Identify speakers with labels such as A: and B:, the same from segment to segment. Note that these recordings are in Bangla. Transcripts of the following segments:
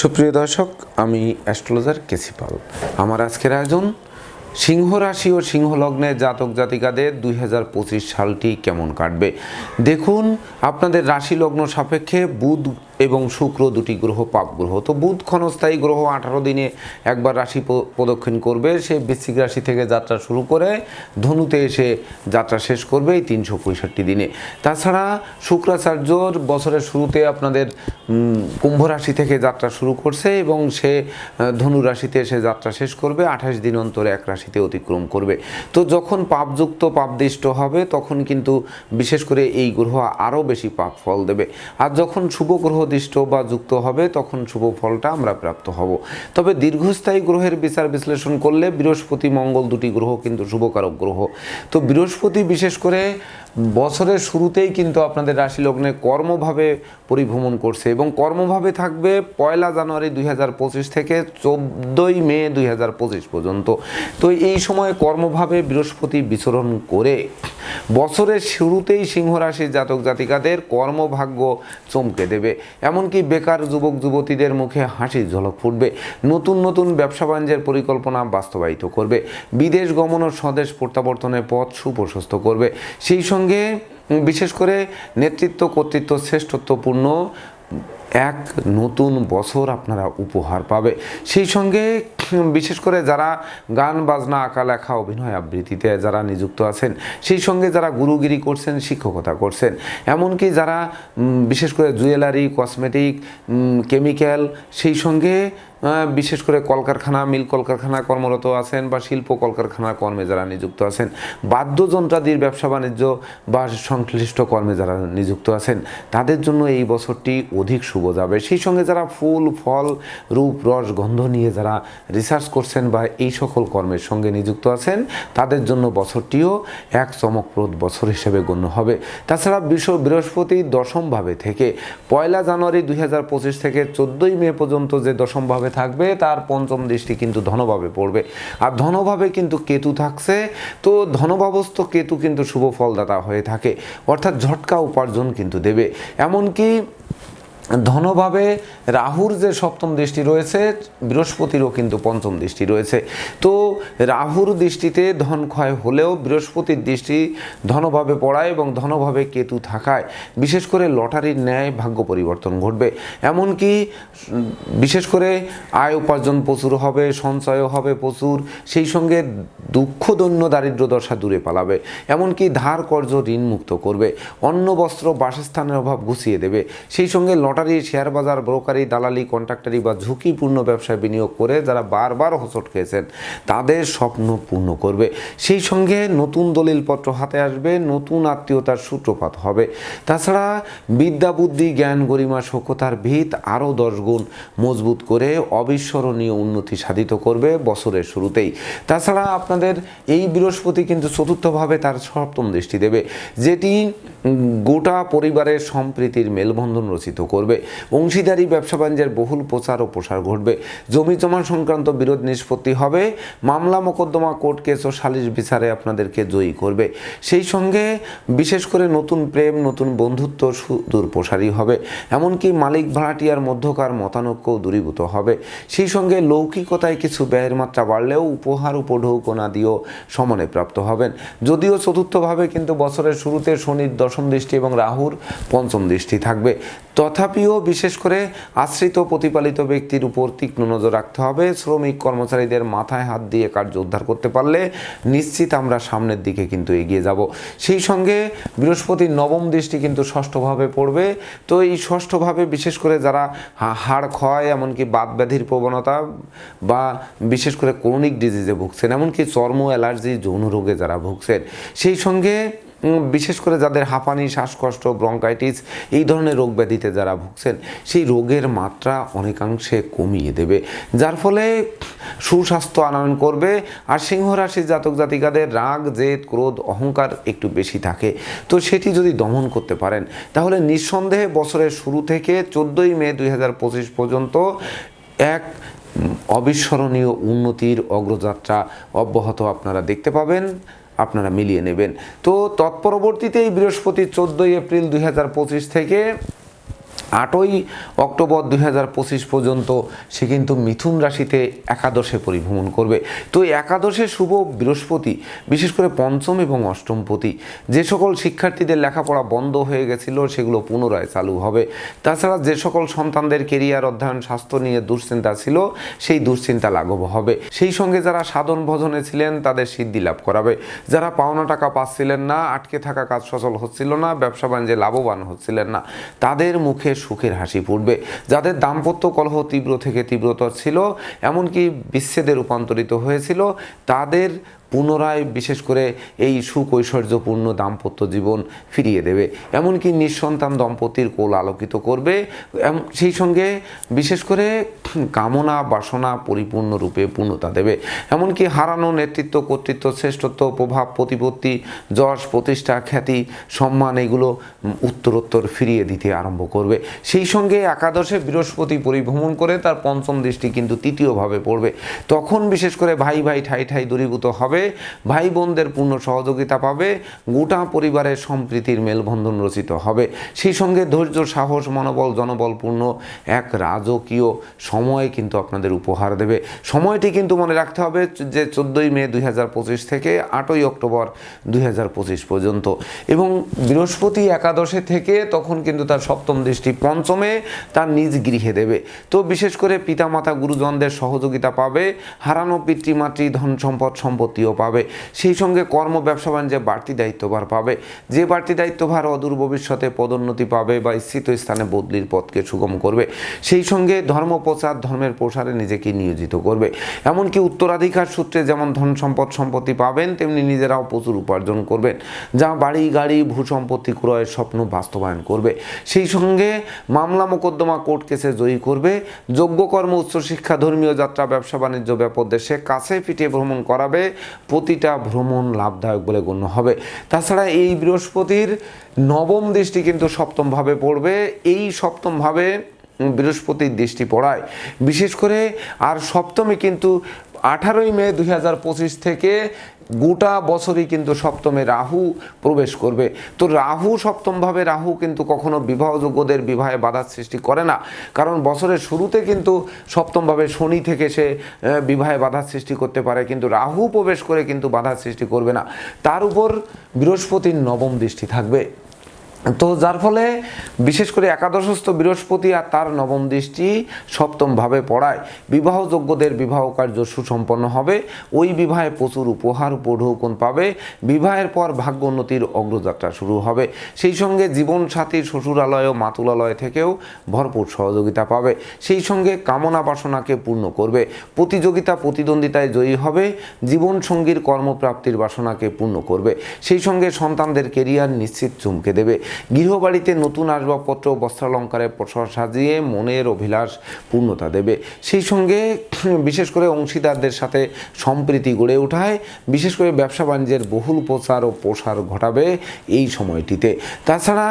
A: সুপ্রিয় দর্শক, আমি অ্যাস্ট্রোলজার কেসিপাল আমার আজকের আয়োজন, সিংহ রাশি ও সিংহ লগ্নের জাতক জাতিকাদের দুই হাজার পঁচিশ সালটি কেমন কাটবে? দেখুন, আপনাদের রাশি লগ্ন সাপেক্ষে বুধ এবং শুক্র দুটি গ্রহ পাপ গ্রহ। তো বুধ ক্ষণস্থায়ী গ্রহ, আঠারো দিনে একবার রাশি প্রদক্ষিণ করবে। সে বৃশ্চিক রাশি থেকে যাত্রা শুরু করে ধনুতে এসে যাত্রা শেষ করবে এই তিনশো পঁয়ষট্টি দিনে। তাছাড়া শুক্রাচার্যর বছরের শুরুতে আপনাদের কুম্ভ রাশি থেকে যাত্রা শুরু করছে এবং সে ধনু রাশিতে এসে যাত্রা শেষ করবে, আঠাশ দিন অন্তরে এক রাশিতে অতিক্রম করবে। তো যখন পাপযুক্ত, পাপদিষ্ট হবে, তখন কিন্তু বিশেষ করে এই গ্রহ আরও বেশি পাপ ফল দেবে। আর যখন শুভ গ্রহ দৃষ্ট বা যুক্ত হবে, তখন শুভ ফলটা আমরা প্রাপ্ত হব। তবে দীর্ঘস্থায়ী গ্রহের বিচার বিশ্লেষণ করলে বৃহস্পতি, মঙ্গল দুটি গ্রহ কিন্তু শুভকারক গ্রহ। তো বৃহস্পতি বিশেষ করে বছরের শুরুতেই কিন্তু আপনাদের রাশি লগ্নে কর্মভাবে পরিভ্রমণ করছে এবং কর্মভাবে থাকবে পয়লা জানুয়ারি দুই হাজার পঁচিশ থেকে চোদ্দোই মে দুই হাজার পঁচিশ পর্যন্ত। তো এই সময় কর্মভাবে বৃহস্পতি বিচরণ করে বছরের শুরুতেই সিংহ রাশির জাতক জাতিকাদের কর্মভাগ্য চমকে দেবে। এমনকি বেকার যুবক, যুবতীদের মুখে হাসির ঝলক ফুটবে। নতুন নতুন ব্যবসা বাণিজ্যের পরিকল্পনা বাস্তবায়িত করবে। বিদেশ গমন ও স্বদেশ প্রত্যাবর্তনের পথ সুপ্রশস্ত করবে। সেই সঙ্গে বিশেষ করে নেতৃত্ব কর্তৃত্ব শ্রেষ্ঠত্বপূর্ণ এক নতুন বছর আপনারা উপহার পাবে। সেই সঙ্গে, বিশেষ করে যারা গান, বাজনা, আঁকা, লেখা, অভিনয় আবৃত্তিতে যারা নিযুক্ত আছেন, সেই সঙ্গে যারা গুরুগিরি করছেন, শিক্ষকতা করছেন, এমনকি যারা বিশেষ করে জুয়েলারি, কসমেটিক কেমিক্যাল, সেই সঙ্গে বিশেষ করে কলকারখানা, মিল কলকারখানা কর্মরত আছেন বা শিল্প কলকারখানা কর্মে যারা নিযুক্ত আছেন, বাদ্যযন্ত্রাদির ব্যবসা বাণিজ্য বা সংশ্লিষ্ট কর্মে যারা নিযুক্ত আছেন, তাদের জন্য এই বছরটি অধিক শুভ যাবে। সেই সঙ্গে যারা ফুল, ফল, রূপ, রস, গন্ধ নিয়ে যারা রিসার্চ করছেন বা এই সকল কর্মের সঙ্গে নিযুক্ত আছেন, তাদের জন্য বছরটিও এক চমকপ্রদ বছর হিসেবে গণ্য হবে। তাছাড়া বিশ্ব বৃহস্পতি দশমভাবে থেকে পয়লা জানুয়ারি দুই হাজার পঁচিশ থেকে চোদ্দোই মে পর্যন্ত যে দশমভাবে থাকবে, তার পঞ্চম দৃষ্টি কিন্তু ধনভাবে পড়বে। আর ধনভাবে কিন্তু কেতু থাকছে, তো ধনভাবস্থ কেতু কিন্তু শুভ ফলদাতা হয়ে থাকে। অর্থাৎ ঝটকা উপার্জন কিন্তু দেবে। এমনকি ধনভাবে রাহুর যে সপ্তম দৃষ্টি রয়েছে, বৃহস্পতিরও কিন্তু পঞ্চম দৃষ্টি রয়েছে। তো রাহুর দৃষ্টিতে ধন ক্ষয় হলেও বৃহস্পতির দৃষ্টি ধনভাবে পড়ায় এবং ধনভাবে কেতু থাকায়, বিশেষ করে লটারির ন্যায় ভাগ্য পরিবর্তন ঘটবে। এমনকি বিশেষ করে আয় উপার্জন প্রচুর হবে, সঞ্চয়ও হবে প্রচুর, সেই সঙ্গে দুঃখ, দৈন্য, দারিদ্র দশা দূরে পালাবে। এমনকি ধার কর্য ঋণ মুক্ত করবে। অন্ন, বস্ত্র, বাসস্থানের অভাব ঘুষিয়ে দেবে। সেই সঙ্গে লটারি শেয়ার বাজার, ব্রোকারি, দালালি, কন্ট্রাক্টারি বা ঝুঁকিপূর্ণ ব্যবসায় বিনিয়োগ করে যারা বারবার হোঁচট খেয়েছেন, তাদের স্বপ্ন পূর্ণ করবে। সেই সঙ্গে নতুন দলিলপত্র হাতে আসবে, নতুন আত্মীয়তার সূত্রপাত হবে। তাছাড়া বিদ্যা, বুদ্ধি, জ্ঞান, গরিমা সক্ষতার ভিত আরও দশ গুণ মজবুত করে অবিস্মরণীয় উন্নতি সাধিত করবে বছরের শুরুতেই। তাছাড়া আপনাদের এই বৃহস্পতি কিন্তু চতুর্থভাবে তার সপ্তম দৃষ্টি দেবে, যেটি গোটা পরিবারের সম্প্রীতির মেলবন্ধন রচিত করবে। অংশীদারি, ব্যবসা বাণিজ্যের বহুল প্রচার ও প্রসার ঘটবে। জমি জমা সংক্রান্ত বিরোধ নিষ্পত্তি হবে। মামলা মোকদ্দমা কোর্ট কেস ও সালিশ বিচারে আপনাদেরকে জয়ী করবে। সেই সঙ্গে বিশেষ করে নতুন প্রেম, নতুন বন্ধুত্ব সুদূর প্রসারী হবে। এমনকি মালিক ভাড়াটিয়ার মধ্যকার মতানৈক্যও দূরীভূত হবে। সেই সঙ্গে লৌকিকতায় কিছু ব্যয়ের মাত্রা বাড়লেও উপহার উপঢৌকনা দিয়েও সমানে প্রাপ্ত হবেন। যদিও চতুর্থভাবে কিন্তু বছরের শুরুতে শনির দশম দৃষ্টি এবং রাহুর পঞ্চম দৃষ্টি থাকবে। তথাপিও বিশেষ করে আশ্রিত প্রতিপালিত ব্যক্তির উপর তীক্ষ্ণ নজর রাখতে হবে। শ্রমিক কর্মচারীদের মাথায় হাত দিয়ে কার্য উদ্ধার করতে পারলে নিশ্চিত আমরা সামনের দিকে কিন্তু এগিয়ে যাব। সেই সঙ্গে বৃহস্পতির নবম দৃষ্টি কিন্তু ষষ্ঠভাবে পড়বে। তো এই ষষ্ঠভাবে বিশেষ করে যারা হাড় ক্ষয়, এমনকি বাদ ব্যাধির প্রবণতা বা বিশেষ করে ক্রনিক ডিজিজে ভুগছেন, এমনকি চর্ম অ্যালার্জি, যৌন রোগে যারা ভুগছেন, সেই সঙ্গে বিশেষ করে যাদের হাঁপানি, শ্বাসকষ্ট ব্রঙ্কাইটিস এই ধরনের রোগ ব্যাধিতে যারা ভুগছেন, সেই রোগের মাত্রা অনেকাংশে কমিয়ে দেবে। যার ফলে সুস্বাস্থ্য আনয়ন করবে আর সিংহ রাশির জাতক জাতিকাদের রাগ, জেদ, ক্রোধ, অহংকার একটু বেশি থাকে। তো সেটি যদি দমন করতে পারেন, তাহলে নিঃসন্দেহে বছরের শুরু থেকে চোদ্দোই মে দুই হাজার পঁচিশ পর্যন্ত এক অবিস্মরণীয় উন্নতির অগ্রযাত্রা অব্যাহত আপনারা দেখতে পাবেন। আপনারা মিলিয়ে নেবেন। তো তৎপরবর্তীতে এই বৃহস্পতি চোদ্দোই এপ্রিল দুই হাজার পঁচিশ থেকে আটই অক্টোবর দু হাজার পঁচিশ পর্যন্ত সে কিন্তু মিথুন রাশিতে একাদশে পরিভ্রমণ করবে। তো এই একাদশে শুভ বৃহস্পতি, বিশেষ করে পঞ্চম এবং অষ্টমপতি, যে সকল শিক্ষার্থীদের লেখাপড়া বন্ধ হয়ে গেছিল, সেগুলো পুনরায় চালু হবে। তাছাড়া যে সকল সন্তানদের কেরিয়ার অধ্যয়ন, স্বাস্থ্য নিয়ে দুশ্চিন্তা ছিল, সেই দুশ্চিন্তা লাঘব হবে। সেই সঙ্গে যারা সাধন ভজনে ছিলেন, তাদের সিদ্ধি লাভ করাবে। যারা পাওনা টাকা পাচ্ছিলেন না, আটকে থাকা কাজ সচল হচ্ছিল না, ব্যবসা বাণিজ্যে লাভবান হচ্ছিলেন না, তাদের মুখে সুখের হাসি ফুটবে। যাদের দাম্পত্য কলহ তীব্র থেকে তীব্রতর ছিল, এমনকি বিচ্ছেদে রূপান্তরিত হয়েছিল, তাদের পুনরায় বিশেষ করে এই সুকৈশ্বর্যপূর্ণ দাম্পত্য জীবন ফিরিয়ে দেবে। এমনকি নিঃসন্তান দম্পতির কোল আলোকিত করবে। সেই সঙ্গে বিশেষ করে কামনা বাসনা পরিপূর্ণরূপে পূর্ণতা দেবে। এমনকি হারানো নেতৃত্ব, কর্তৃত্ব, শ্রেষ্ঠত্ব, প্রভাব, প্রতিপত্তি, যশ, প্রতিষ্ঠা, খ্যাতি, সম্মান, এগুলো উত্তরোত্তর ফিরিয়ে দিতে আরম্ভ করবে। সেই সঙ্গে একাদশে বৃহস্পতি পরিভ্রমণ করে তার পঞ্চম দৃষ্টি কিন্তু তৃতীয়ভাবে পড়বে। তখন বিশেষ করে ভাই ভাই ঠাই ঠাই দূরীভূত হবে। ভাই বোনদের পূর্ণ সহযোগিতা পাবে, গোটা পরিবারের সম্প্রীতির মেলবন্ধন রচিত হবে। সেই সঙ্গে ধৈর্য, সাহস, মনোবল, জনবলপূর্ণ এক রাজকীয় সময় কিন্তু আপনাদের উপহার দেবে। সময়টি কিন্তু মনে রাখতে হবে যে চোদ্দোই মে দুই হাজার পঁচিশ থেকে আটই অক্টোবর দুই হাজার পঁচিশ পর্যন্ত। এবং বৃহস্পতি একাদশে থেকে তখন কিন্তু তার সপ্তম দৃষ্টি পঞ্চমে তার নিজ গৃহে দেবে। তো বিশেষ করে পিতামাতা, গুরুজনদের সহযোগিতা পাবে, হারানো পিতৃমাতৃ, ধন সম্পদ সম্পত্তিও পাবে। সেই সঙ্গে কর্ম ব্যবসা বাণিজ্যে বাড়তি দায়িত্বভার পাবে, যে বাড়তি দায়িত্বভার অদূর ভবিষ্যতে পদোন্নতি পাবে বা স্থিত স্থানে বদলির পথকে সুগম করবে, সেই সঙ্গে ধর্ম প্রচার, ধর্মের প্রসারে নিজেকে নিয়োজিত করবে। এমনকি উত্তরাধিকার সূত্রে যেমন ধন সম্পদ সম্পত্তি পাবেন, তেমনি নিজেরাও প্রচুর উপার্জন করবেন, যা বাড়ি, গাড়ি, ভূ সম্পত্তি ক্রয়ের স্বপ্ন বাস্তবায়ন করবে। সেই সঙ্গে মামলা মোকদ্দমা কোর্ট কেসে জয়ী করবে যোগ্যকর্ম উচ্চশিক্ষা, ধর্মীয় যাত্রা ব্যবসা বাণিজ্য ব্যাপক দেশে কাছে পিঠে ভ্রমণ করাবে প্রতিটা ভ্রমণ লাভদায়ক বলে গণ্য হবে। তাছাড়া এই বৃহস্পতির নবম দৃষ্টি কিন্তু সপ্তমভাবে পড়বে। এই সপ্তমভাবে বৃহস্পতির দৃষ্টি পড়ায়। বিশেষ করে আর সপ্তমে কিন্তু আঠারোই মে দুই হাজার পঁচিশ থেকে গোটা বছরই কিন্তু সপ্তমে রাহু প্রবেশ করবে। তো রাহু সপ্তমভাবে রাহু কিন্তু কখনো বিবাহযোগ্যদের বিবাহে বাধার সৃষ্টি করে না। কারণ বছরের শুরুতে কিন্তু সপ্তমভাবে শনি থেকে সে বিবাহে বাধার সৃষ্টি করতে পারে। কিন্তু রাহু প্রবেশ করে কিন্তু বাধার সৃষ্টি করবে না। তার উপর বৃহস্পতির নবম দৃষ্টি থাকবে। তো যার ফলে বিশেষ করে একাদশস্থ বৃহস্পতি আর তার নবম দৃষ্টি সপ্তমভাবে পড়ায়। বিবাহযোগ্যদের বিবাহ কার্য সুসম্পন্ন হবে। ওই বিবাহে প্রচুর উপহার, উপঢৌকন পাবে। বিবাহের পর ভাগ্য উন্নতির অগ্রযাত্রা শুরু হবে। সেই সঙ্গে জীবন সাথীর শ্বশুরালয় ও মাতুলালয় থেকেও ভরপুর সহযোগিতা পাবে। সেই সঙ্গে কামনা বাসনাকে পূর্ণ করবে। প্রতিযোগিতা, প্রতিদ্বন্দ্বিতায় জয়ী হবে। জীবন সঙ্গীর কর্মপ্রাপ্তির বাসনাকে পূর্ণ করবে। সেই সঙ্গে সন্তানদের কেরিয়ার নিশ্চিত চমকে দেবে। গৃহবাড়িতে নতুন আসবাবপত্র বস্ত্রালঙ্কারের প্রসার সাজিয়ে মনের অভিলাষ পূর্ণতা দেবে। সেই সঙ্গে বিশেষ করে অংশীদারদের সাথে সম্প্রীতি গড়ে ওঠায়, বিশেষ করে ব্যবসা বাণিজ্যের বহুল প্রচার ও প্রসার ঘটাবে এই সময়টিতে। তাছাড়া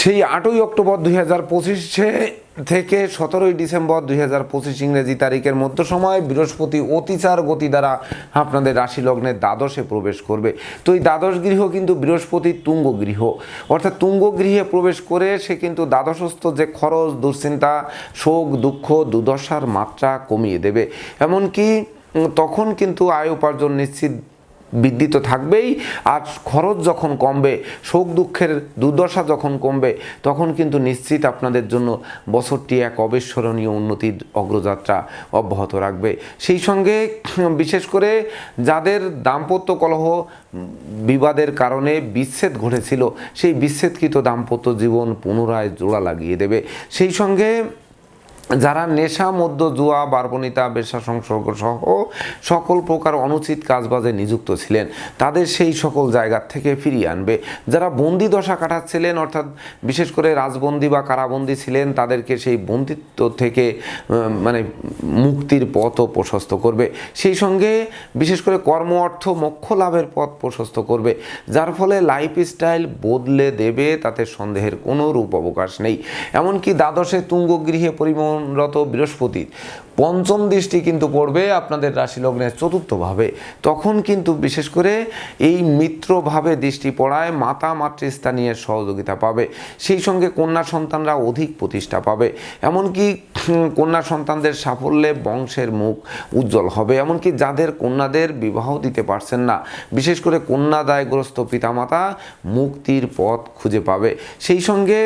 A: সেই আটই অক্টোবর দুই হাজার পঁচিশে থেকে সতেরোই ডিসেম্বর দুই হাজার পঁচিশ ইংরেজি তারিখের মধ্য সময় বৃহস্পতি অতিচার গতি দ্বারা আপনাদের রাশি লগ্নের দ্বাদশে প্রবেশ করবে। তো এই দ্বাদশ গৃহ কিন্তু বৃহস্পতির তুঙ্গ গৃহ। অর্থাৎ তুঙ্গ গৃহে প্রবেশ করে সে কিন্তু দ্বাদশস্থ যে খরচ, দুশ্চিন্তা, শোক, দুঃখ, দুর্দশার মাত্রা কমিয়ে দেবে। এমনকি তখন কিন্তু আয় উপার্জন নিশ্চিত বৃদ্ধি তো থাকবেই। আর খরচ যখন কমবে শোক দুঃখের দুর্দশা যখন কমবে, তখন কিন্তু নিশ্চিত আপনাদের জন্য বছরটি এক অবিস্মরণীয় উন্নতির অগ্রযাত্রা অব্যাহত রাখবে। সেই সঙ্গে বিশেষ করে যাদের দাম্পত্য কলহ বিবাদের কারণে বিচ্ছেদ ঘটেছিল, সেই বিচ্ছেদকৃত দাম্পত্য জীবন পুনরায় জোড়া লাগিয়ে দেবে। সেই সঙ্গে যারা নেশা মধ্য জুয়া বার্বণিতা বেশা, সংসর্গ সহ সকল প্রকার অনুচিত কাজবাজে নিযুক্ত ছিলেন, তাদের সেই সকল জায়গা থেকে ফিরিয়ে আনবে। যারা বন্দি দশা কাটাচ্ছিলেন, অর্থাৎ বিশেষ করে রাজবন্দি বা কারাবন্দি ছিলেন, তাদেরকে সেই বন্দিত্ব থেকে মানে মুক্তির পথও প্রশস্ত করবে। সেই সঙ্গে বিশেষ করে কর্ম, অর্থ, মোক্ষ লাভের পথ প্রশস্ত করবে। যার ফলে লাইফ স্টাইল বদলে দেবে, তাতে সন্দেহের কোনো রূপ অবকাশ নেই। এমনকি দ্বাদশে তুঙ্গ গৃহে তুঙ্গগৃহে পরিবহনরত বৃহস্পতি। পঞ্চম দৃষ্টি কিন্তু পড়বে আপনাদের রাশি লগ্নের চতুর্থভাবে। তখন কিন্তু বিশেষ করে এই মিত্রভাবে দৃষ্টি পড়ায় মাতা মাতৃস্থানীয় সহযোগিতা পাবে। সেই সঙ্গে কন্যা সন্তানরা অধিক প্রতিষ্ঠা পাবে। এমনকি কন্যা সন্তানদের সাফল্যে বংশের মুখ উজ্জ্বল হবে। এমনকি যাদের কন্যাদের বিবাহ দিতে পারছেন না, বিশেষ করে কন্যাদায়গ্রস্ত পিতামাতা মুক্তির পথ খুঁজে পাবে। সেই সঙ্গে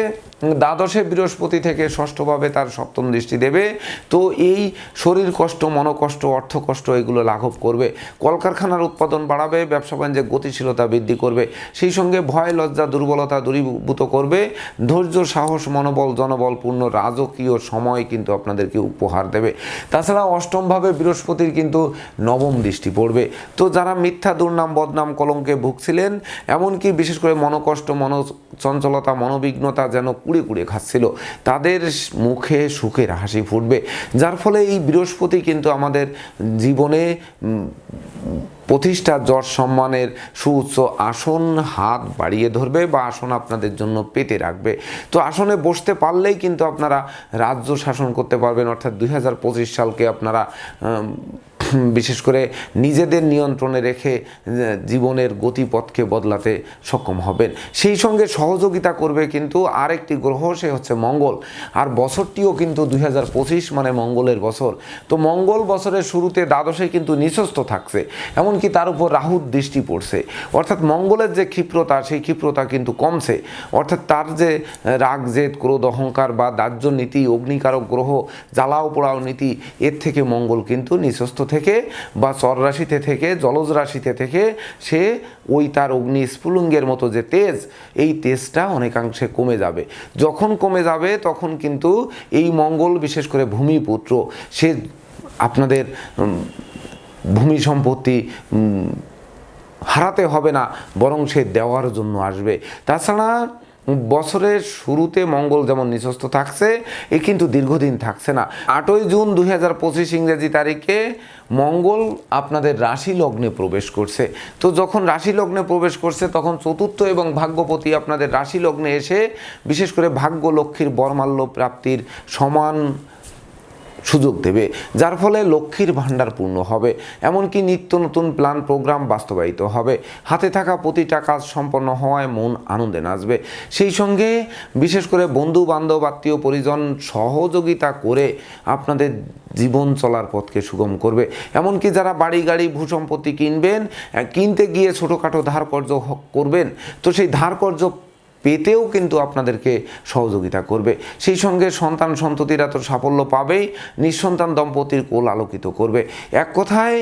A: দ্বাদশে বৃহস্পতি থেকে ষষ্ঠভাবে তার সপ্তম দৃষ্টি দেবে। তো এই শরীর কষ্ট, মনকষ্ট অর্থ কষ্ট এগুলো লাঘব করবে। কলকারখানার উৎপাদন বাড়াবে, ব্যবসা বাণিজ্যের গতিশীলতা বৃদ্ধি করবে। সেই সঙ্গে ভয়, লজ্জা, দুর্বলতা দূরীভূত করবে। ধৈর্য, সাহস, মনোবল, জনবলপূর্ণ, রাজকীয় সময় কিন্তু আপনাদেরকে উপহার দেবে। তাছাড়া অষ্টমভাবে বৃহস্পতির কিন্তু নবম দৃষ্টি পড়বে। তো যারা মিথ্যা, দুর্নাম, বদনাম, কলঙ্কে ভুগছিলেন, এমনকি বিশেষ করে মনকষ্ট মন চঞ্চলতা মনোবিঘ্নতা যেন কুড়ে কুড়ে খাচ্ছিল, তাদের মুখে সুখের হাসি ফুটবে। যার ফলে বৃহস্পতি কিন্তু আমাদের জীবনে প্রতিষ্ঠা যশ সম্মানের সুউচ্চ আসন, হাত বাড়িয়ে ধরবে বা আসন আপনাদের জন্য পেতে রাখবে। তো আসনে বসতে পারলেই কিন্তু আপনারা রাজ্য শাসন করতে পারবেন। অর্থাৎ দুই হাজার পঁচিশ সালকে আপনারা বিশেষ করে নিজেদের নিয়ন্ত্রণে রেখে জীবনের গতিপথকে বদলাতে সক্ষম হবেন। সেই সঙ্গে সহযোগিতা করবে কিন্তু আরেকটি গ্রহ, সে হচ্ছে মঙ্গল। আর বছরটিও কিন্তু দু হাজার পঁচিশ মানে মঙ্গলের বছর। তো মঙ্গল বছরের শুরুতে দ্বাদশে কিন্তু নিঃস্ব থাকছে, এমনকি তার উপর রাহুর দৃষ্টি পড়ছে। অর্থাৎ মঙ্গলের যে ক্ষিপ্রতা, সেই ক্ষিপ্রতা কিন্তু কমছে। অর্থাৎ তার যে রাগ, জেদ, ক্রোধ, অহংকার বা দাহ্য নীতি, অগ্নিকারক গ্রহ, জ্বালাও পোড়াও নীতি, এর থেকে মঙ্গল কিন্তু নিঃস্ব থেকে বা চর রাশিতে থেকে, জলজ রাশিতে থেকে সে ওই তার অগ্নি স্ফুলিঙ্গের মতো যে তেজ, এই তেজটা অনেকাংশে কমে যাবে। যখন কমে যাবে, তখন কিন্তু এই মঙ্গল, বিশেষ করে ভূমিপুত্র, সে আপনাদের ভূমি সম্পত্তি হারাতে হবে না, বরং সে দেওয়ার জন্য আসবে। তাছাড়া বছরের শুরুতে মঙ্গল যেমন নিঃস্ব থাকছে, এ কিন্তু দীর্ঘদিন থাকছে না। আটই জুন দুই হাজার পঁচিশ ইংরেজি তারিখে মঙ্গল আপনাদের রাশি লগ্নে প্রবেশ করছে। তো যখন রাশি লগ্নে প্রবেশ করছে, তখন চতুর্থ এবং ভাগ্যপতি আপনাদের রাশি লগ্নে এসে বিশেষ করে ভাগ্য লক্ষ্মীর বর্মাল্য প্রাপ্তির সমান সুযোগ দেবে, যার ফলে লক্ষ্মীর ভাণ্ডার পূর্ণ হবে। এমনকি নিত্য নতুন প্ল্যান প্রোগ্রাম বাস্তবায়িত হবে। হাতে থাকা প্রতিটা কাজ সম্পন্ন হওয়ায় মন আনন্দে নাচবে। সেই সঙ্গে বিশেষ করে বন্ধু বান্ধব আত্মীয় পরিজন সহযোগিতা করে আপনাদের জীবন চলার পথকে সুগম করবে। এমনকি যারা বাড়ি, গাড়ি, ভূসম্পত্তি কিনবেন, কিনতে গিয়ে ছোটোখাটো ধার কর্য হ- করবেন, তো সেই ধার কর্য পেতেও কিন্তু আপনাদেরকে সহযোগিতা করবে। সেই সঙ্গে সন্তান সন্ততিরা তো সাফল্য পাবেই, নিঃসন্তান দম্পতির কোল আলোকিত করবে। এক কথায়,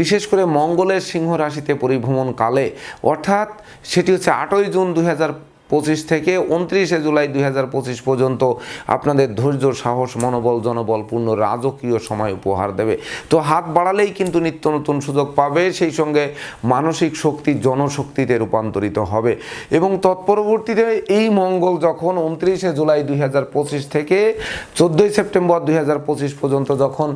A: বিশেষ করে মঙ্গলের সিংহ রাশিতে পরিভ্রমণকালে, অর্থাৎ সেটি হচ্ছে আটই জুন দু হাজার পঁচিশ থেকে উনত্রিশে জুলাই দুই পর্যন্ত আপনাদের ধৈর্য, সাহস, মনোবল, জনবলপূর্ণ রাজকীয় সময় উপহার দেবে। তো হাত বাড়ালেই কিন্তু নিত্য নতুন সুযোগ পাবে, সেই সঙ্গে মানসিক শক্তি জনশক্তিতে রূপান্তরিত হবে। এবং তৎপরবর্তীতে এই মঙ্গল যখন উনত্রিশে জুলাই দুই থেকে চোদ্দোই সেপ্টেম্বর দুই পর্যন্ত যখন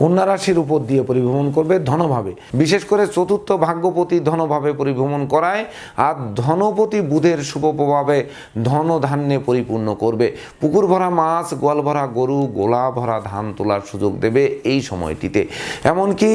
A: কন্যা রাশির উপর দিয়ে পরিভ্রমণ করবে ধনভাবে। বিশেষ করে চতুর্থ ভাগ্যপতি ধনভাবে পরিভ্রমণ করায় আর ধনপতি বুধের শুভ প্রভাবে ধন ধান্যে পরিপূর্ণ করবে। পুকুর ভরা মাছ, গোয়াল ভরা গরু, গোলা ভরা ধান তোলার সুযোগ দেবে এই সময়টিতে। এমনকি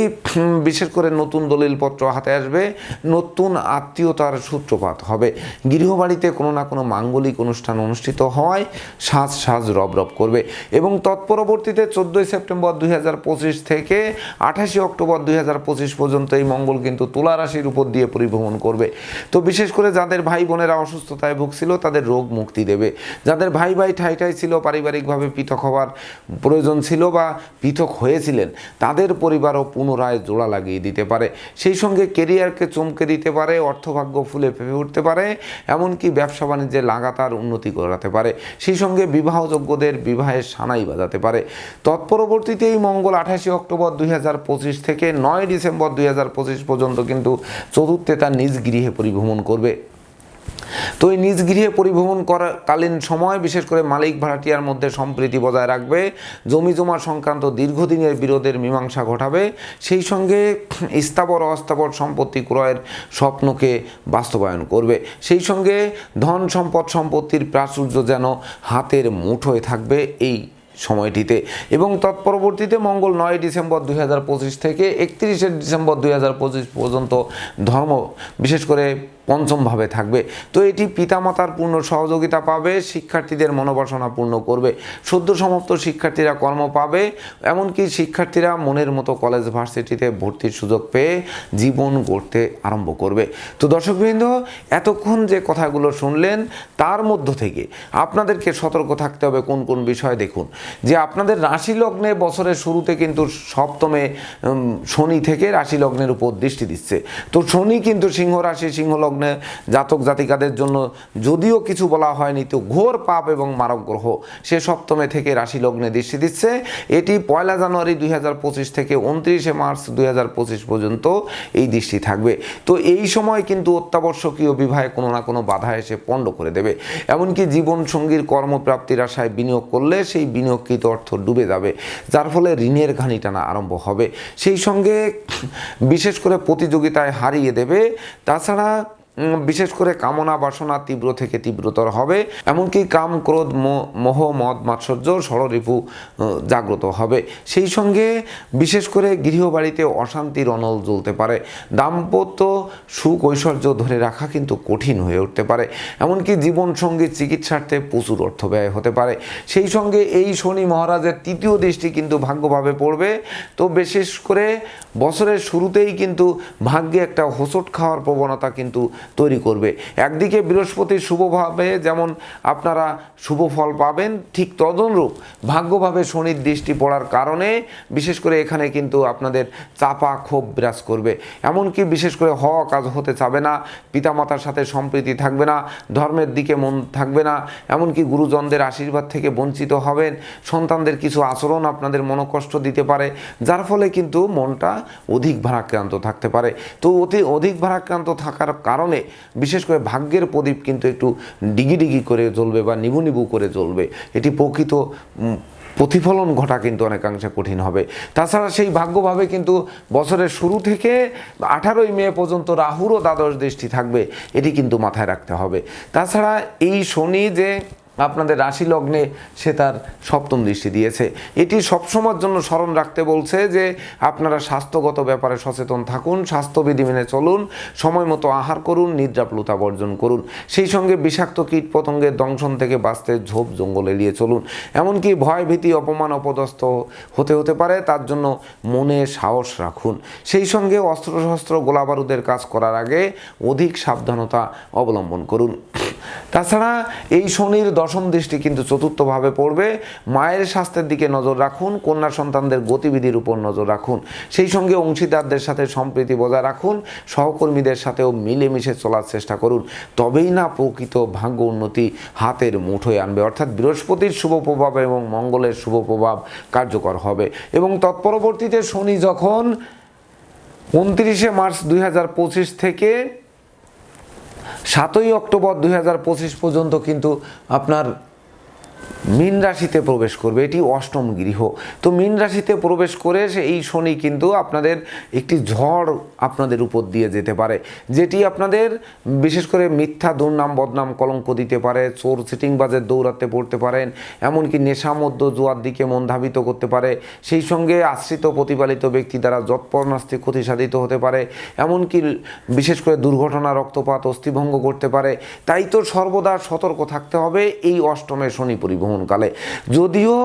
A: বিশেষ করে নতুন দলিলপত্র হাতে আসবে, নতুন আত্মীয়তার সূত্রপাত হবে। গৃহবাড়িতে কোনো না কোনো মাঙ্গলিক অনুষ্ঠান অনুষ্ঠিত হওয়ায় সাজ সাজ রব রব করবে। এবং তৎপরবর্তীতে চোদ্দোই সেপ্টেম্বর দুই হাজার পঁচিশ থেকে আঠাশে অক্টোবর দুই হাজার পঁচিশ পর্যন্ত এই মঙ্গল কিন্তু তুলা রাশির উপর দিয়ে পরিভ্রমণ করবে। তো বিশেষ করে যাদের ভাই বোনেরা অসুস্থতায় ভুগছিল, তাদের রোগ মুক্তি দেবে। যাদের ভাই ভাই ঠাই ঠাই ছিল, পারিবারিকভাবে পৃথক হওয়ার প্রয়োজন ছিল বা পৃথক হয়েছিলেন, তাদের পরিবারও পুনরায় জোড়া লাগিয়ে দিতে পারে। সেই সঙ্গে কেরিয়ারকে চমকে দিতে পারে, অর্থভাগ্য ফুলে ফেপে উঠতে পারে, এমনকি ব্যবসা বাণিজ্যে লাগাতার উন্নতি করাতে পারে। সেই সঙ্গে বিবাহযোগ্যদের বিবাহের সানাই বাজাতে পারে। তৎপরবর্তীতে এই মঙ্গল আঠাশে অক্টোবর দুই হাজার পঁচিশ থেকে নয় ডিসেম্বর দুই হাজার পঁচিশ পর্যন্ত কিন্তু চতুর্থে তার নিজ গৃহে পরিভ্রমণ করবে। তো এই নিজ গৃহে পরিভ্রমণ করাকালীন সময় বিশেষ করে মালিক ভাড়াটিয়ার মধ্যে সম্প্রীতি বজায় রাখবে। জমি জমা সংক্রান্ত দীর্ঘদিনের বিরোধের মীমাংসা ঘটাবে। সেই সঙ্গে স্থাবর অস্থাবর সম্পত্তি ক্রয়ের স্বপ্নকে বাস্তবায়ন করবে। সেই সঙ্গে ধন সম্পদ সম্পত্তির প্রাচুর্য যেন হাতের মুঠোয় থাকবে। এই সময়টিতে। এবং তৎপরবর্তীতে মঙ্গল নয় ডিসেম্বর দুই হাজার পঁচিশ থেকে একত্রিশে ডিসেম্বর দুই হাজার পঁচিশ পর্যন্ত ধর্ম বিশেষ করে পঞ্চমভাবে থাকবে। তো এটি পিতামাতার পূর্ণ সহযোগিতা পাবে, শিক্ষার্থীদের মনোবাসনা পূর্ণ করবে, সদ্য সমাপ্ত শিক্ষার্থীরা কর্ম পাবে, এমনকি শিক্ষার্থীরা মনের মতো কলেজ ভার্সিটিতে ভর্তির সুযোগ পেয়ে জীবন গড়তে আরম্ভ করবে। তো দর্শকবৃন্দ, এতক্ষণ যে কথাগুলো শুনলেন, তার মধ্য থেকে আপনাদেরকে সতর্ক থাকতে হবে কোন কোন বিষয় দেখুন। যে আপনাদের রাশি লগ্নে বছরের শুরুতে কিন্তু সপ্তমে শনি থেকে রাশি লগ্নের উপর দৃষ্টি দিচ্ছে। তো শনি কিন্তু সিংহ রাশি সিংহ লগ্নে জাতক জাতিকাদের জন্য যদিও কিছু বলা হয়নি, তো ঘোর পাপ এবং মারক গ্রহ সে সপ্তমে থেকে রাশি লগ্নে দৃষ্টি দিচ্ছে। এটি পয়লা জানুয়ারি দুই হাজার পঁচিশ থেকে উনত্রিশে মার্চ দুই হাজার পঁচিশ পর্যন্ত এই দৃষ্টি থাকবে। তো এই সময় কিন্তু অত্যাবশ্যকীয় বিবাহে কোনো না কোনো বাধা এসে পণ্ড করে দেবে। এমনকি জীবন সঙ্গীর কর্মপ্রাপ্তির আশায় বিনিয়োগ করলে সেই বিনিয়োগকৃত অর্থ ডুবে যাবে, যার ফলে ঋণের ঘানি টানা আরম্ভ হবে। সেই সঙ্গে বিশেষ করে প্রতিযোগিতায় হারিয়ে দেবে। তাছাড়া বিশেষ করে কামনা বাসনা তীব্র থেকে তীব্রতর হবে। এমনকি কাম, ক্রোধ মোহ, মদ, মাৎসর্য, ষড়রিপু জাগ্রত হবে। সেই সঙ্গে বিশেষ করে গৃহবাড়িতে অশান্তির অনল জ্বলতে পারে। দাম্পত্য সুখ ঐশ্বর্য ধরে রাখা কিন্তু কঠিন হয়ে উঠতে পারে। এমনকি জীবনসঙ্গী চিকিৎসার্থে প্রচুর অর্থ ব্যয় হতে পারে। সেই সঙ্গে এই শনি মহারাজের তৃতীয় দৃষ্টি কিন্তু ভাগ্যভাবে পড়বে। তো বিশেষ করে বছরের শুরুতেই কিন্তু ভাগ্যে একটা হোঁচট খাওয়ার প্রবণতা কিন্তু তৈরি করবে। একদিকে বৃহস্পতির শুভভাবে যেমন আপনারা শুভ ফল পাবেন, ঠিক তদনুরূপ ভাগ্যভাবে শনির দৃষ্টি পড়ার কারণে বিশেষ করে এখানে কিন্তু আপনাদের চাপা ক্ষোভ বিরাজ করবে। এমনকি বিশেষ করে হওয়া কাজ হতে চাবে না, পিতামাতার সাথে সম্প্রীতি থাকবে না, ধর্মের দিকে মন থাকবে না, এমনকি গুরুজনদের আশীর্বাদ থেকে বঞ্চিত হবেন, সন্তানদের কিছু আচরণ আপনাদের মনোকষ্ট দিতে পারে, যার ফলে কিন্তু মনটা অধিক ভারাক্রান্ত থাকতে পারে। তো অতি অধিক ভারাক্রান্ত থাকার কারণে বিশেষ করে ভাগ্যের প্রদীপ কিন্তু একটু ডিগি ডিগি করে জ্বলবে বা নিবু নিবু করে জ্বলবে। এটি প্রকৃত প্রতিফলন ঘটা কিন্তু অনেকাংশে কঠিন হবে। তাছাড়া সেই ভাগ্যভাবে কিন্তু বছরের শুরু থেকে আঠারোই মে পর্যন্ত রাহুরও দ্বাদশ দৃষ্টি থাকবে, এটি কিন্তু মাথায় রাখতে হবে। তাছাড়া এই শনি যে আপনাদের রাশি লগ্নে সে তার সপ্তম দৃষ্টি দিয়েছে। এটি সবসময়ের জন্য স্মরণ রাখতে বলছে যে, আপনারা স্বাস্থ্যগত ব্যাপারে সচেতন থাকুন, স্বাস্থ্যবিধি মেনে চলুন, সময় মতো আহার করুন, নিদ্রাপ্লুতা বর্জন করুন। সেই সঙ্গে বিষাক্ত কীট পতঙ্গের দংশন থেকে বাঁচতে ঝোপ জঙ্গল এড়িয়ে চলুন। এমনকি ভয় ভীতি অপমান, অপদস্থ হতে হতে পারে, তার জন্য মনে সাহস রাখুন। সেই সঙ্গে অস্ত্রশস্ত্র, গোলাবারুদের কাজ করার আগে অধিক সাবধানতা অবলম্বন করুন। তাছাড়া এই শনির দশম দৃষ্টি কিন্তু চতুর্থভাবে পড়বে। মায়ের স্বাস্থ্যের দিকে নজর রাখুন কন্যা সন্তানদের গতিবিধির উপর নজর রাখুন। সেই সঙ্গে অংশীদারদের সাথে সম্প্রীতি বজায় রাখুন, সহকর্মীদের সাথেও মিলেমিশে চলার চেষ্টা করুন। তবেই না প্রকৃত ভাগ্য উন্নতি হাতের মুঠোয় আনবে। অর্থাৎ বৃহস্পতির শুভ প্রভাব এবং মঙ্গলের শুভ প্রভাব কার্যকর হবে। এবং তৎপরবর্তীতে শনি যখন উনত্রিশে মার্চ দুই হাজার পঁচিশ থেকে সাতই অক্টোবর দুই হাজার পঁচিশ পর্যন্ত কিন্তু আপনার মীন রাশিতে প্রবেশ করবে, এটি অষ্টম গৃহ। তো মীন রাশিতে প্রবেশ করে সে এই শনি কিন্তু আপনাদের একটি ঝড় আপনাদের উপর দিয়ে যেতে পারে, যেটি আপনাদের বিশেষ করে মিথ্যা দুর্নাম, বদনাম, কলঙ্ক দিতে পারে, চোর সিটিং সিটিংবাজের দৌড়াতে পড়তে পারেন, এমনকি নেশা মধ্য জোয়ার দিকে মন ধাবিত করতে পারে, সেই সঙ্গে আশ্রিত প্রতিপালিত ব্যক্তি দ্বারা যৎপরনাস্তি ক্ষতি সাধিত হতে পারে, এমনকি বিশেষ করে দুর্ঘটনা, রক্তপাত, অস্থিভঙ্গ করতে পারে। তাই তো সর্বদা সতর্ক থাকতে হবে এই অষ্টমে শনি পরিবহনকালে। যদিও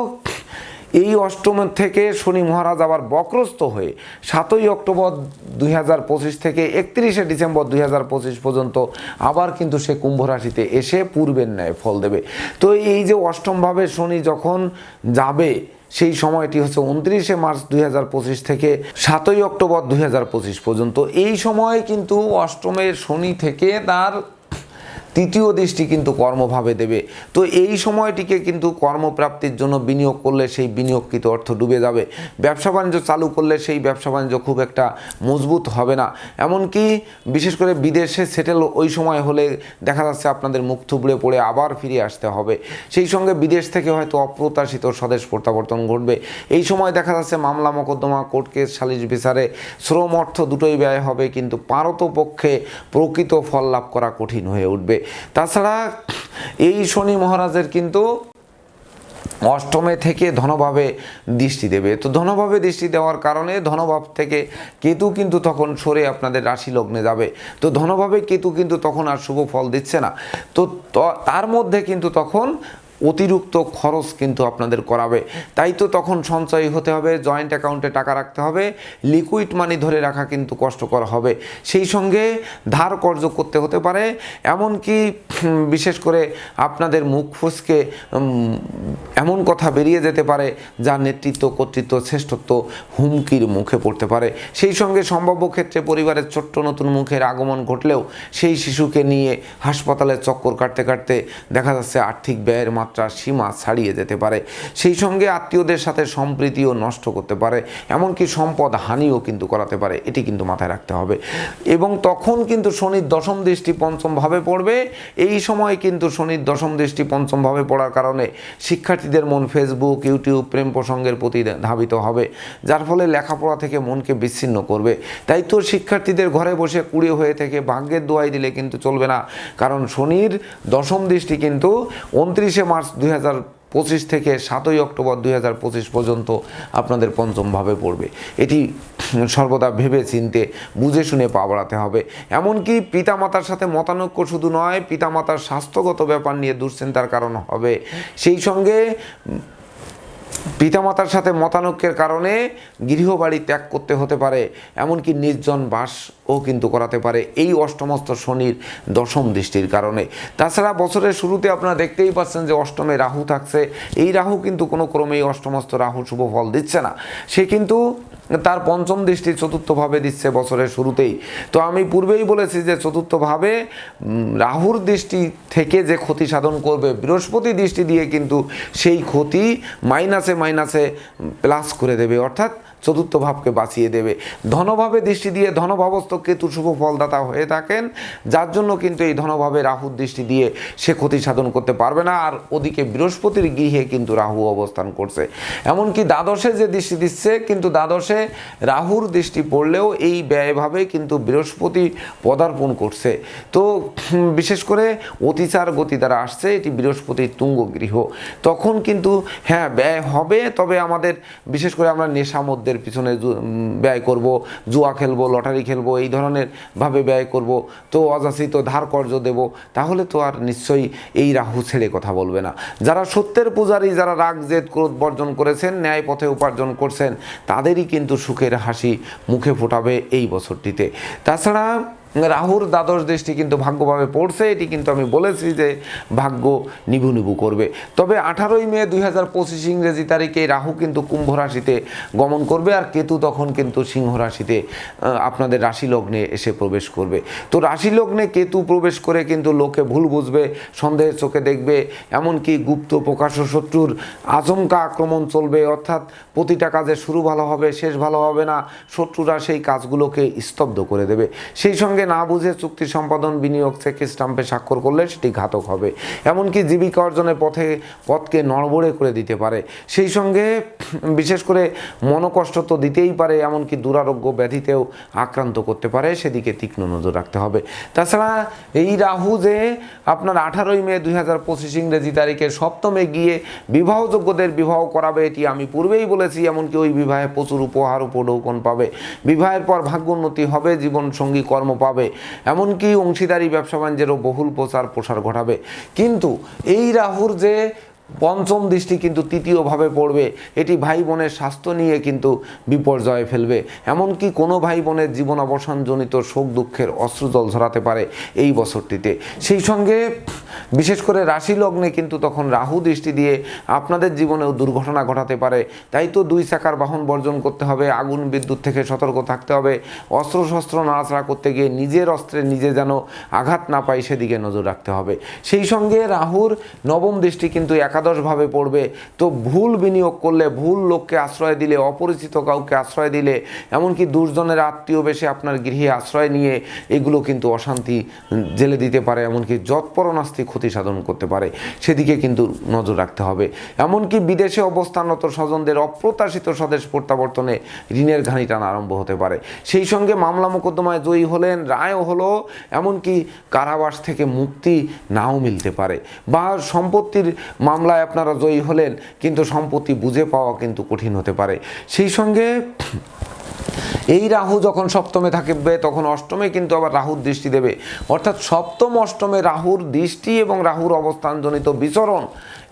A: এই অষ্টমের থেকে শনি মহারাজ আবার বক্রস্ত হয়ে সাতই অক্টোবর দুই হাজার পঁচিশ থেকে একত্রিশে ডিসেম্বর দুই হাজার পঁচিশ পর্যন্ত আবার কিন্তু সে কুম্ভ রাশিতে এসে পূর্বের ন্যায় ফল দেবে। তো এই যে অষ্টমভাবে শনি যখন যাবে, সেই সময়টি হচ্ছে উনত্রিশে মার্চ দুই হাজার পঁচিশ থেকে সাতই অক্টোবর দুই হাজার পঁচিশ পর্যন্ত। এই সময় কিন্তু অষ্টমের শনি থেকে তার তৃতীয় দৃষ্টি কিন্তু কর্মভাবে দেবে। তো এই সময়টিকে কিন্তু কর্মপ্রাপ্তির জন্য বিনিয়োগ করলে সেই বিনিয়োগকৃত অর্থ ডুবে যাবে। ব্যবসা বাণিজ্য চালু করলে সেই ব্যবসা বাণিজ্য খুব একটা মজবুত হবে না। এমনকি বিশেষ করে বিদেশে সেটেল ওই সময় হলে দেখা যাচ্ছে আপনাদের মুখ থুবড়ে পড়ে আবার ফিরে আসতে হবে। সেই সঙ্গে বিদেশ থেকে হয়তো অপ্রত্যাশিত স্বদেশ প্রত্যাবর্তন ঘটবে। এই সময় দেখা যাচ্ছে মামলা মোকদ্দমা, কোর্ট কেস, সালিশ বিচারে শ্রম অর্থ দুটোই ব্যয় হবে, কিন্তু পারত পক্ষে প্রকৃত ফল লাভ করা কঠিন হয়ে উঠবে। তাছাড়া এই শনি মহারাজের কিন্তু অষ্টমে থেকে ধনভাবে দৃষ্টি দেবে। তো ধনভাবে দৃষ্টি দেওয়ার কারণে ধনভাব থেকে কেতু কিন্তু তখন সরে আপনাদের রাশি লগ্নে যাবে। তো ধনভাবে কেতু কিন্তু তখন আর শুভ ফল দিচ্ছে না। তো তার মধ্যে কিন্তু তখন অতিরিক্ত খরচ কিন্তু আপনাদের করাবে। তাই তো তখন সঞ্চয় হতে হবে জয়েন্ট অ্যাকাউন্টে টাকা রাখতে হবে লিকুইড মানি ধরে রাখা কিন্তু কষ্টকর হবে। সেই সঙ্গে ধার কর্য করতে হতে পারে, এমনকি বিশেষ করে আপনাদের মুখ ফুসকে এমন কথা বেরিয়ে যেতে পারে, যা নেতৃত্ব, কর্তৃত্ব, শ্রেষ্ঠত্ব হুমকির মুখে পড়তে পারে। সেই সঙ্গে সম্ভাব্য ক্ষেত্রে পরিবারের ছোট্ট নতুন মুখের আগমন ঘটলেও সেই শিশুকে নিয়ে হাসপাতালে চক্কর কাটতে কাটতে দেখা যাচ্ছে আর্থিক ব্যয়ের মাত্রা সীমা ছাড়িয়ে যেতে পারে। সেই সঙ্গে আত্মীয়দের সাথে সম্প্রীতিও নষ্ট করতে পারে, এমনকি সম্পদ হানিও কিন্তু করাতে পারে, এটি কিন্তু মাথায় রাখতে হবে। এবং তখন কিন্তু শনির দশম দৃষ্টি পঞ্চম ভাবে পড়বে। এই সময় কিন্তু শনির দশম দৃষ্টি পঞ্চম ভাবে পড়ার কারণে শিক্ষার্থীদের মন ফেসবুক ইউটিউব প্রেম প্রসঙ্গের প্রতি ধাবিত হবে, যার ফলে লেখাপড়া থেকে মনকে বিচ্ছিন্ন করবে। তাই তো শিক্ষার্থীদের ঘরে বসে কুড়িয়ে হয়ে থেকে ভাগ্যের দোয়াই দিলে কিন্তু চলবে না, কারণ শনির দশম দৃষ্টি কিন্তু উনত্রিশে মার্চ দুই হাজার পঁচিশ থেকে সাতই অক্টোবর দুই হাজার পঁচিশ পর্যন্ত আপনাদের পঞ্চমভাবে পড়বে। এটি সর্বদা ভেবে চিনতে বুঝে শুনে পা বাড়াতে হবে। এমনকি পিতামাতার সাথে মতানৈক্য শুধু নয়, পিতামাতার স্বাস্থ্যগত ব্যাপার নিয়ে দুশ্চিন্তার কারণ হবে। সেই সঙ্গে পিতামাতার সাথে মতানৈক্যের কারণে গৃহবাড়ি ত্যাগ করতে হতে পারে, এমনকি নির্জন বাসও কিন্তু করাতে পারে এই অষ্টমস্ত শনির দশম দৃষ্টির কারণে। তাছাড়া বছরের শুরুতে আপনারা দেখতেই পাচ্ছেন যে অষ্টমে রাহু থাকছে। এই রাহু কিন্তু কোনো ক্রমেই অষ্টমস্ত রাহু শুভ ফল দিচ্ছে না। সে কিন্তু তার পঞ্চম দৃষ্টি চতুর্থভাবে দিচ্ছে বছরের শুরুতেই। তো আমি পূর্বেই বলেছি যে চতুর্থভাবে রাহুর দৃষ্টি থেকে যে ক্ষতি সাধন করবে, বৃহস্পতি দৃষ্টি দিয়ে কিন্তু সেই ক্ষতি মাইনাসে মাইনাসে প্লাস করে দেবে। অর্থাৎ চতুর্থ ভাবকে বাঁচিয়ে দেবে। ধনভাবে দৃষ্টি দিয়ে ধনভাবস্থ কেতু শুভ ফলদাতা হয়ে থাকেন, যার জন্য কিন্তু এই ধনভাবে রাহুর দৃষ্টি দিয়ে সে ক্ষতি সাধন করতে পারবে না, আর ওদিকে বৃহস্পতির গৃহে কিন্তু রাহু অবস্থান করছে। এমনকি দ্বাদশে যে দৃষ্টি দিচ্ছে, কিন্তু দ্বাদশে রাহুর দৃষ্টি পড়লেও এই ব্যয়ভাবে কিন্তু বৃহস্পতি পদার্পণ করছে। তো বিশেষ করে অতিচার গতি দ্বারা আসছে, এটি বৃহস্পতির তুঙ্গ গৃহ তখন কিন্তু হ্যাঁ ব্যয় হবে, তবে আমাদের, বিশেষ করে আমরা নেশা মধ্যের পিছনে ব্যয় করব, জুয়া খেলব, লটারি খেলব, এই ধরনের ভাবে ব্যয় করব, তো অযাচিত ধার কর্য দেব, তাহলে তো আর নিশ্চয়ই এই রাহু ছেড়ে কথা বলবে না। যারা সত্যের পূজারী, যারা রাগ, জেদ, ক্রোধ বর্জন করেছেন, ন্যায় পথে উপার্জন করছেন, তাদেরই কিন্তু সুখের হাসি মুখে ফোটাবে এই বছরটিতে। তাছাড়া রাহুর দ্বাদশ দৃষ্টি কিন্তু ভাগ্যভাবে পড়ছে, এটি কিন্তু আমি বলেছি যে ভাগ্য নিভু নিভু করবে। তবে আঠারোই মে দুই হাজার পঁচিশ ইংরেজি তারিখে রাহু কিন্তু কুম্ভ রাশিতে গমন করবে আর কেতু তখন কিন্তু সিংহ রাশিতে আপনাদের রাশি লগ্নে এসে প্রবেশ করবে। তো রাশি লগ্নে কেতু প্রবেশ করে কিন্তু লোকে ভুল বুঝবে, সন্দেহের চোখে দেখবে, এমনকি গুপ্ত প্রকাশ্য শত্রুর আচমকা আক্রমণ চলবে। অর্থাৎ প্রতিটা কাজে শুরু ভালো হবে, শেষ ভালো হবে না, শত্রুরা সেই কাজগুলোকে স্তব্ধ করে দেবে। সেই সঙ্গে না বুঝে চুক্তি সম্পাদন, বিনিয়োগ চেক স্টাম্পে স্বাক্ষর করলে সেটি ঘাতক হবে। এমনকি জীবিকা অর্জনের পথে পথকে নড়বড়ে করে দিতে পারে। সেই সঙ্গে বিশেষ করে মনোকষ্ট তো দিতেই পারে, এমনকি দুরারোগ্য ব্যাধিতেও আক্রান্ত করতে পারে, সেদিকে তীক্ষ্ণ নজর রাখতে হবে। তাছাড়া এই রাহু যে আপনার আঠারোই মে দুই হাজার পঁচিশ ইংরেজি তারিখে সপ্তমে গিয়ে বিবাহযোগ্যদের বিবাহ করাবে, এটি আমি পূর্বেই বলেছি, এমনকি ওই বিবাহে প্রচুর উপহার উপঢৌকন পাবে। বিবাহের পর ভাগ্যোন্নতি হবে জীবন সঙ্গী কর্ম পাবে এমনকি অংশীদারি ব্যবসা বাণিজ্যেরও বহুল প্রচার প্রসার ঘটাবে। কিন্তু এই রাহুর যে পঞ্চম দৃষ্টি কিন্তু তৃতীয়ভাবে পড়বে, এটি ভাই বোনের স্বাস্থ্য নিয়ে কিন্তু বিপর্যয়ে ফেলবে। এমনকি কোনো ভাই বোনের জীবন অবসানজনিত শোক দুঃখের অশ্রুজল ঝরাতে পারে এই বছরটিতে। সেই সঙ্গে বিশেষ করে রাশি লগ্নে কিন্তু তখন রাহু দৃষ্টি দিয়ে আপনাদের জীবনেও দুর্ঘটনা ঘটাতে পারে। তাই তো দুই চাকার বাহন বর্জন করতে হবে, আগুন, বিদ্যুৎ থেকে সতর্ক থাকতে হবে অস্ত্র শস্ত্র নাড়াচাড়া করতে গিয়ে নিজের অস্ত্রে নিজে যেন আঘাত না পায় সেদিকে নজর রাখতে হবে। সেই সঙ্গে রাহুর নবম দৃষ্টি কিন্তু একাদশভাবে পড়বে। তো ভুল বিনিয়োগ করলে ভুল লোককে আশ্রয় দিলে, অপরিচিত কাউকে আশ্রয় দিলে, এমনকি দুর্জনের আত্মীয় বেশে আপনার গৃহে আশ্রয় নিয়ে এগুলো কিন্তু অশান্তি জেলে দিতে পারে। এমনকি যৎপরনাস্তি ক্ষতি সাধন করতে পারে, সেদিকে কিন্তু নজর রাখতে হবে। এমনকি বিদেশে অবস্থানরত স্বজনদের অপ্রত্যাশিত স্বদেশ প্রত্যাবর্তনে ঋণের ঘানি টানা আরম্ভ হতে পারে। সেই সঙ্গে মামলা মোকদ্দমায় জয়ী হলেন, রায়ও হলো, এমনকি কারাবাস থেকে মুক্তি নাও মিলতে পারে। বা সম্পত্তির মামলায় আপনারা জয়ী হলেন, কিন্তু সম্পত্তি বুঝে পাওয়া কিন্তু কঠিন হতে পারে। সেই সঙ্গে এই রাহু যখন সপ্তমে থাকবে, তখন অষ্টমে কিন্তু আবার রাহুর দৃষ্টি দেবে। অর্থাৎ সপ্তম, অষ্টমে রাহুর দৃষ্টি এবং রাহুর অবস্থানজনিত বিচরণ,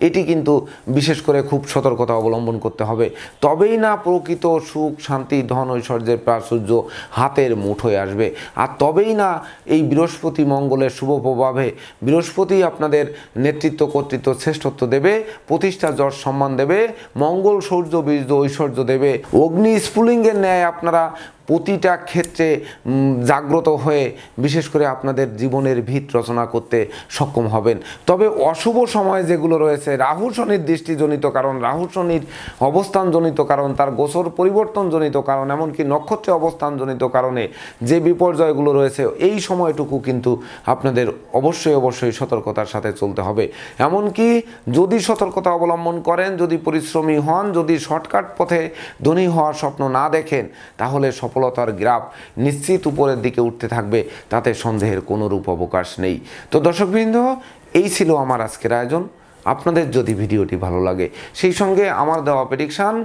A: এটি কিন্তু বিশেষ করে খুব সতর্কতা অবলম্বন করতে হবে। তবেই না প্রকৃত সুখ, শান্তি, ধন, ঐশ্বর্যের প্রাচুর্য হাতের মুঠোয় আসবে। আর তবেই না এই বৃহস্পতি মঙ্গলের শুভ প্রভাবে বৃহস্পতি আপনাদের নেতৃত্ব, কর্তৃত্ব, শ্রেষ্ঠত্ব দেবে, প্রতিষ্ঠা, যশ, সম্মান দেবে, মঙ্গল, সৌর্য, বীর্য, ঐশ্বর্য দেবে। অগ্নি স্ফুলিঙ্গের ন্যায় আপনারা আমরা প্রতিটা ক্ষেত্রে জাগ্রত হয়ে বিশেষ করে আপনাদের জীবনের ভিত রচনা করতে সক্ষম হবেন। তবে অশুভ সময় যেগুলো রয়েছে রাহু শনির দৃষ্টিজনিত কারণ রাহু শনির অবস্থানজনিত কারণ, তার গোসর পরিবর্তনজনিত কারণ, এমনকি নক্ষত্রে অবস্থানজনিত কারণে যে বিপর্যয়গুলো রয়েছে, এই সময়টুকু কিন্তু আপনাদের অবশ্যই অবশ্যই সতর্কতার সাথে চলতে হবে। এমনকি যদি সতর্কতা অবলম্বন করেন, যদি পরিশ্রমী হন, যদি শর্টকাট পথে ধনী হওয়ার স্বপ্ন না দেখেন, তাহলে সফলতার গ্রাফ নিশ্চিত উপরের দিকে উঠতে থাকবে, তাতে সন্দেহের কোনো রূপ অবকাশ নেই। তো দর্শকবৃন্দ, এই ছিল আমার আজকের আয়োজন। আপনাদের যদি ভিডিওটি ভালো লাগে, সেই সঙ্গে আমার দেওয়া প্রেডিকশান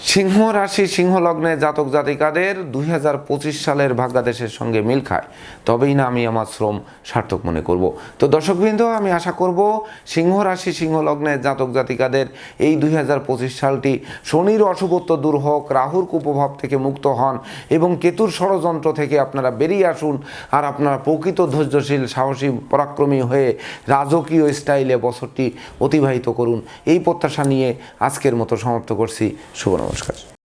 A: সিংহ রাশি সিংহ লগ্নে জাতক জাতিকাদের দুই হাজার পঁচিশ সালের ভাগ্যাদেশের সঙ্গে মিল খায়। তবেই না আমি আমার শ্রম সার্থক মনে করব। তো দর্শকবৃন্দ, আমি আশা করব সিংহ রাশি সিংহ লগ্নের জাতক জাতিকাদের এই দুই হাজার পঁচিশ সালটি শনির অশুভত্ব দূর হোক, রাহুর কুপ্রভাব থেকে মুক্ত হন এবং কেতুর ষড়যন্ত্র থেকে আপনারা বেরিয়ে আসুন আর আপনারা প্রকৃত ধৈর্যশীল, সাহসী, পরাক্রমী হয়ে রাজকীয় স্টাইলে বছরটি অতিবাহিত করুন। এই প্রত্যাশা নিয়ে আজকের মতো সমাপ্ত করছি। শুভ নমস্কার